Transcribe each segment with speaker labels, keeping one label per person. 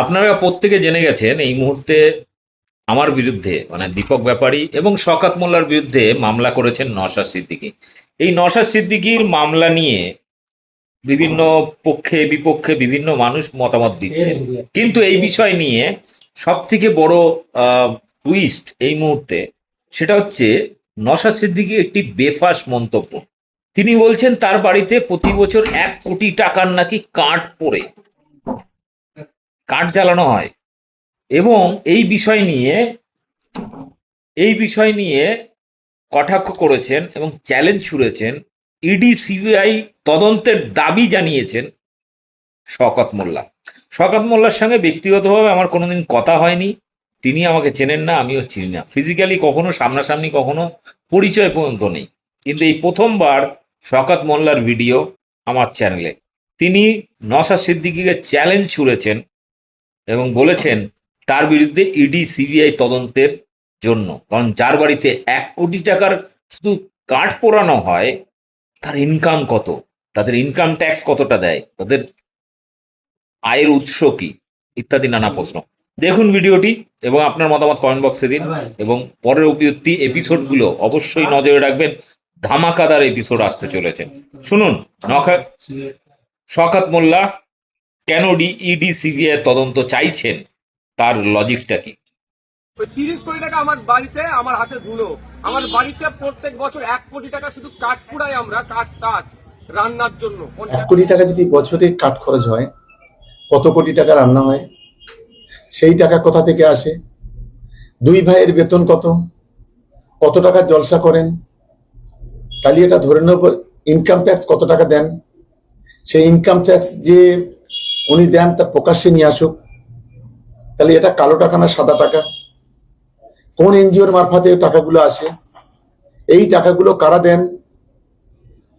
Speaker 1: আপনারা প্রত্যেকে জেনে গেছেন এই মুহূর্তে আমার বিরুদ্ধে মানে দীপক ব্যাপারী এবং শকাত মোল্লার বিরুদ্ধে মামলা করেছেন নশাদ সিদ্দিকী। এই নশাদ সিদ্দিকীর মামলা নিয়ে বিভিন্ন পক্ষে, বিপক্ষে বিভিন্ন মানুষ মতামত দিচ্ছে কিন্তু এই বিষয় নিয়ে সব থেকে বড় টুইস্ট এই মুহূর্তে সেটা হচ্ছে নশাদ সিদ্দিকী একটি বেফাস মন্তব্য। তিনি বলছেন, তার বাড়িতে প্রতি বছর এক কোটি টাকার নাকি কাঠ পড়ে। কাঠ জ্বালানো হয়। এবং এই বিষয় নিয়ে, এই বিষয় নিয়ে কটাক্ষ করেছেন এবং চ্যালেঞ্জ ছুড়েছেন ইডি সিবিআই তদন্তের দাবি জানিয়েছেন শকত মোল্লা। শকত মোল্লার সঙ্গে ব্যক্তিগতভাবে আমার কোনোদিন কথা হয়নি। তিনি আমাকে চেনেন না, আমিও চিনি না। ফিজিক্যালি কখনো, সামনাসামনি কখনো পরিচয় পর্যন্ত নেই। কিন্তু এই প্রথমবার শকত মোল্লার ভিডিও আমার চ্যানেলে। তিনি নশা সিদ্দিকিকে চ্যালেঞ্জ ছুড়েছেন এবং বলেছেন তার বিরুদ্ধে ইডি সিবিআই তদন্তের জন্য। কারণ যার বাড়িতে এক কোটি টাকার শুধু কাঠ পোড়ানো হয় তার ইনকাম কত? তাদের ইনকাম ট্যাক্স কতটা দেয়? তাদের আয়ের উৎস কি? ইত্যাদি নানা প্রশ্ন। দেখুন ভিডিওটি এবং আপনার মতামত কমেন্ট বক্সে দিন। এবং পরের পরবর্তী এপিসোডগুলো অবশ্যই নজরে রাখবেন। ধামাকাদার এপিসোড আসতে চলেছে। শুনুন নখা শকাত মোল্লা কেন ইডি সিবিআই তদন্ত চাইছেন? তার লজিকটা কি?
Speaker 2: ওই তিরিশ কোটি টাকা আমার বাড়িতে আমার হাতে ধুলো। আমার বাড়িতে প্রত্যেক বছর এক কোটি টাকা শুধু কাঠ পুড়াই আমরা কাঠ কাঠ রান্নার জন্য।
Speaker 3: এক কোটি টাকা যদি বছরে কাঠ খরচ হয় কত কোটি টাকা রান্না হয়? সেই টাকা কোথা থেকে আসে? দুই ভাইয়ের বেতন কত? কত টাকা জলসা করেন? তাহলে এটা ধরে নেব ইনকাম ট্যাক্স কত টাকা দেন? সেই ইনকাম ট্যাক্স যে উনি দেন তা প্রকাশ্যে নিয়ে আসুক। তাহলে এটা কালো টাকা না সাদা টাকা? কোন এনজিওর মারফতে টাকাগুলো আসে? এই টাকাগুলো কারা দেন?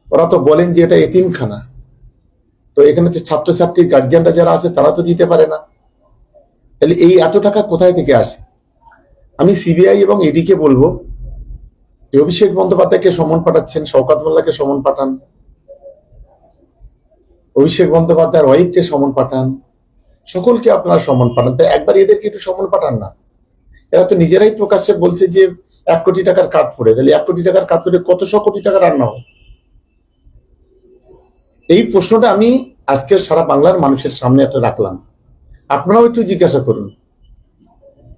Speaker 3: ওরা তো বলেন যে এটা এতিমখানা। তো এখানে যে ছাত্রছাত্রীর গার্জিয়ানরা যারা আছে, তারা তো দিতে পারে না। তাহলে এই এত টাকা কোথায় থেকে আসে? আমি সিবিআই এবং এডিকে বলব অভিষেক বন্দ্যোপাধ্যায়কে সমন পাঠাচ্ছেন, শওকাত মোল্লাকে সমন পাঠান। অভিষেক বন্দ্যোপাধ্যায়ের ওয়াইফকে সমন পাঠান, সকলকে আপনারা সমন পাঠান। তাই একবার এদেরকে একটু সমন পাঠান না। এরা তো নিজেরাই প্রকাশ্যে বলছে যে, এক কোটি টাকার কাঠ পড়ে। তাহলে এক কোটি টাকার কাঠ করে কত শো কোটি টাকা রান্না হয়? এই প্রশ্নটা আমি আজকের সারা বাংলার মানুষের সামনে একটা রাখলাম। আপনারাও একটু জিজ্ঞাসা করুন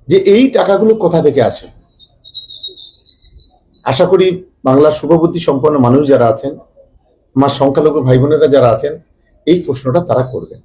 Speaker 3: যে, এই টাকাগুলো কোথা থেকে আসে? আশা করি বাংলার শুভবুদ্ধি সম্পন্ন মানুষ যারা আছেন, আমার সংখ্যালঘু ভাই বোনেরা যারা আছেন এই প্রশ্নটা তারা করবেন।